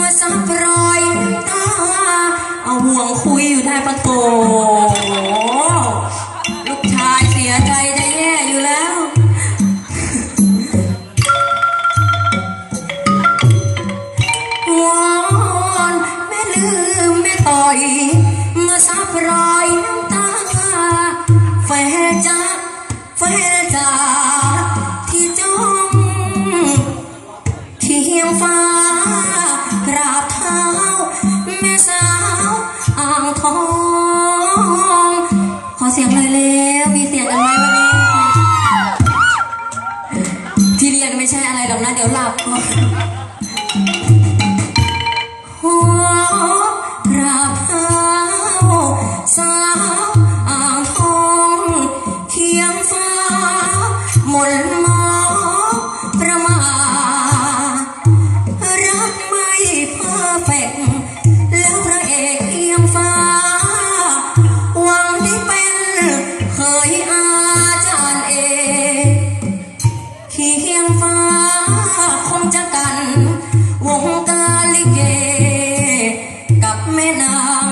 มาซับรอยตาเอาห่วงคุยอยู่ได้ปะโถลูกชายเสียใจจะแย่อยู่แล้ว วอนแม่ลืมแม่ต่อยมาซับรอยน้ำตาแฟจ้าแฟจ้าที่จ้องเทียงฟ้า สียงเลยแล้วมีเสียงกันไหมวันนี้ที่เรียนไม่ใช่อะไรหรอกนะเดี๋ยวหลับก่อนหัว ยงฟ้าคงจะกัน วงการลิเก กับแม่นาง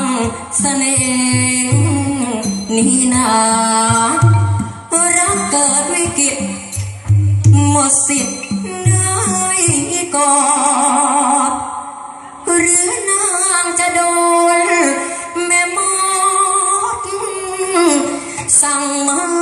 เสน่ห์นี่นารักเกิดวิกฤตหมดสิทธิ์เนื่อยกอดหรือนางจะโดน แม่มดสั่งมา